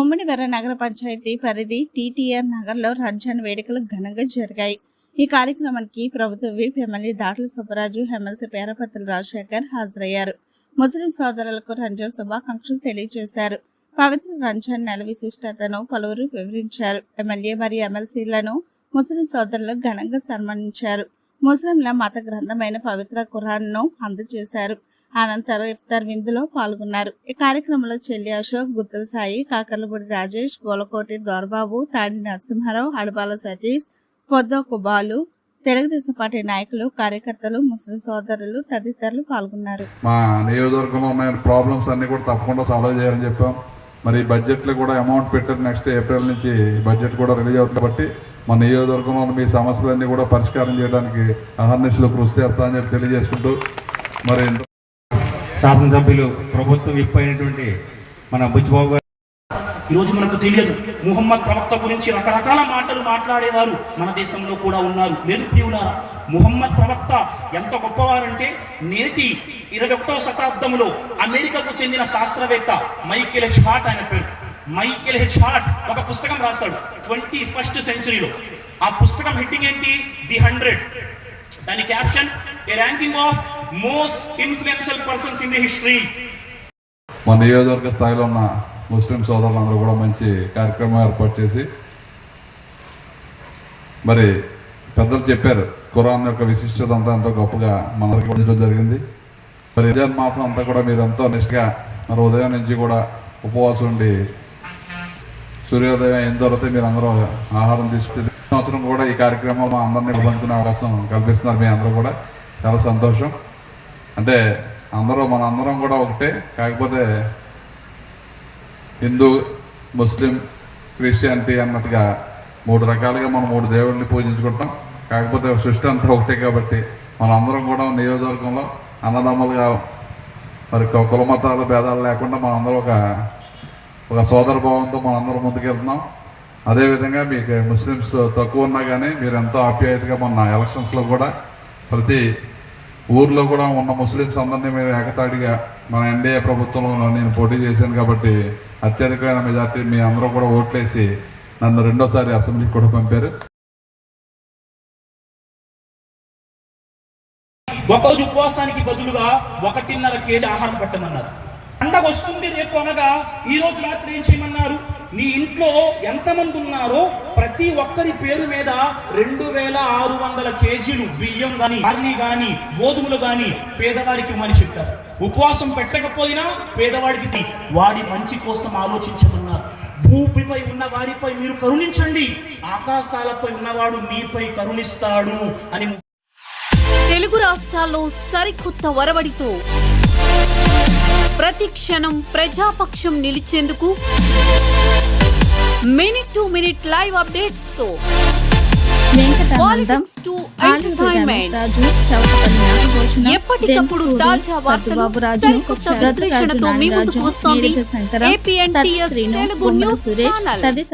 ముమ్మిడివెర నగర పంచాయతీ పరిధి టీటీఆర్ నగర్లో రంజాన్ వేడుకలు ఘనంగా జరిగాయి. ఈ కార్యక్రమానికి ప్రభుత్వ whip MLA Datla Subbaraju MLC Perapathrula Rajasekhar హాజరయ్యారు. ముస్లిం సోదరులకు రంజాన్ శుభాకాంక్షలు తెలియజేశారు. పవిత్ర రంజాన్ నెల విశిష్టతను పలువురు వివరించారు. ఎమ్మెల్యే మరియు ఎమ్మెల్సీలను ముస్లిం సోదరులు ఘనంగా సన్మానించారు. ముస్లింల మత గ్రంథమైన పవిత్ర ఖురాన్ను అందజేశారు. అనంతరం ఇఫ్తార్ విందులో పాల్గొన్నారు. ఈ కార్యక్రమంలో చెల్లి అశోక్ గుత్తుల సాయి కాకర్లపూడి రాజేష్ గోలకోటి దొరబాబు తాడి నరసింహారావు అడపాల సతీష్ పొద్దోకు బాలు తెలుగుదేశం పార్టీ నాయకులు కార్యకర్తలు ముస్లిం సోదరులు తదితరులు పాల్గొన్నారు. మా నియోజకవర్గంలో ఉన్న ప్రాబ్లమ్స్ అన్ని కూడా తప్పకుండా సాల్వ్ చేయాలని చెప్పాం. మరి బడ్జెట్లో కూడా అమౌంట్ పెట్టారు నెక్స్ట్ ఏప్రిల్ నుంచి బడ్జెట్ కూడా రిలీజ్ అవుతుంది కాబట్టి మా నియోజకవర్గంలో ఉన్న మీ సమస్యలన్నీ కూడా పరిష్కారం చేయడానికి అహర్నిశలు కృషి చేస్తామని చెప్పి తెలియజేసుకుంటూ మరి శాసనసభ్యులు ప్రభుత్వం విప్ అయినటువంటి మన బుచ్చిబాబు గారు. ఈరోజు మనకు తెలియదు. ముహమ్మద్ ప్రవక్త గురించి రకరకాల మాటలు మాట్లాడేవారు మన దేశంలో కూడా ఉన్నారు. లేదు ప్రియులారా ముహమ్మద్ ప్రవక్త ఎంత గొప్పవారంటే నేటి ఇరవై ఒకటవ శతాబ్దంలో అమెరికాకు చెందిన శాస్త్రవేత్త మైకేల్ హెచ్ హార్ట్ ఆయన పేరు. మైకేల్ హెచ్ హార్ట్ ఒక పుస్తకం రాస్తాడు ట్వంటీ ఫస్ట్ సెంచరీలో. ఆ పుస్తకం హెడ్డింగ్ ఏంటి? The hundred. దాని caption a ranking of most influential persons in the history మా నియోజకవర్గ స్థాయిలో ఉన్న ముస్లిం సోదరులందరూ కూడా మంచి కార్యక్రమం ఏర్పాటు చేసి మరి పెద్దలు చెప్పారు ఖురాన్ యొక్క విశిష్టత అంతా ఎంతో గొప్పగా మనకి పొందడం జరిగింది. మరి రంజాన్ మాసం అంతా కూడా మీరు ఎంతో నిష్ఠగా మరి ఉదయం నుంచి కూడా ఉపవాసం ఉండి సూర్యోదయం అయిన తర్వాత మీరు అందరూ ఆహారం తీసుకుంటే సంవత్సరం కూడా ఈ కార్యక్రమం మా అందరినీ పంచుకునే అవకాశం కల్పిస్తున్నారు మీ అందరూ కూడా. చాలా సంతోషం. అంటే అందరూ మన అందరం కూడా ఒకటే కాకపోతే హిందూ ముస్లిం క్రిస్టియానిటీ అన్నట్టుగా మూడు రకాలుగా మనం మూడు దేవుళ్ళని పూజించుకుంటాం. కాకపోతే సృష్టి అంతా ఒకటే కాబట్టి మన అందరం కూడా నియోజకవర్గంలో అన్నదమ్ములుగా మరి కుల మతాలు భేదాలు లేకుండా మనందరం ఒక ఒక సోదర భావంతో మనందరం ముందుకెళ్తున్నాం. అదేవిధంగా మీకు ముస్లిమ్స్ తక్కువ ఉన్నా కానీ మీరు ఎంతో ఆప్యాయతగా మొన్న ఎలక్షన్స్లో కూడా ప్రతి ఊర్లో కూడా ఉన్న ముస్లిమ్స్ అందరినీ మేము ఏకతాటిగా మన ఎన్డీఏ ప్రభుత్వంలో నేను పోటీ చేశాను కాబట్టి అత్యధికమైన మెజార్టీ మీ అందరూ కూడా ఓట్లేసి నన్ను రెండోసారి అసెంబ్లీకి కూడా పంపారు. ఒకరోజు ఉపవాసానికి బదులుగా ఒకటిన్నర కేజీ ఆహారం పెట్టమన్నారు. పండగ వస్తుంది రేపు అనగా ఈ రోజు రాత్రి ఏం చేయమన్నారు? నీ ఇంట్లో ఎంతమంది ఉన్నారో ప్రతి ఒక్కరి పేరు మీద రెండు వేల ఆరు వందల కేజీలు బియ్యం గాని బార్లీ గాని గోధుమలు గాని పేదవారికి ఇవ్వమని చెప్పారు. ఉపవాసం పెట్టకపోయినా పేదవాడికి వాడి మంచి కోసం ఆలోచించమన్నారు. భూమిపై ఉన్న వారిపై మీరు కరుణించండి. ఆకాశాలపై ఉన్నవాడు మీపై కరుణిస్తాడు అని తెలుగు రాష్ట్రాల్లో సరికొత్త ఒరవడితో ప్రతి క్షణం ప్రజాపక్షం నిలిచేందుకు మినిట్ టు మినిట్ లైవ్ అప్డేట్స్తో ఎప్పటికప్పుడు తాజా వార్తలు విశ్లేషణతో మీ ముందుకు వస్తోంది శ్రీను తెలుగు న్యూస్ ఛానల్.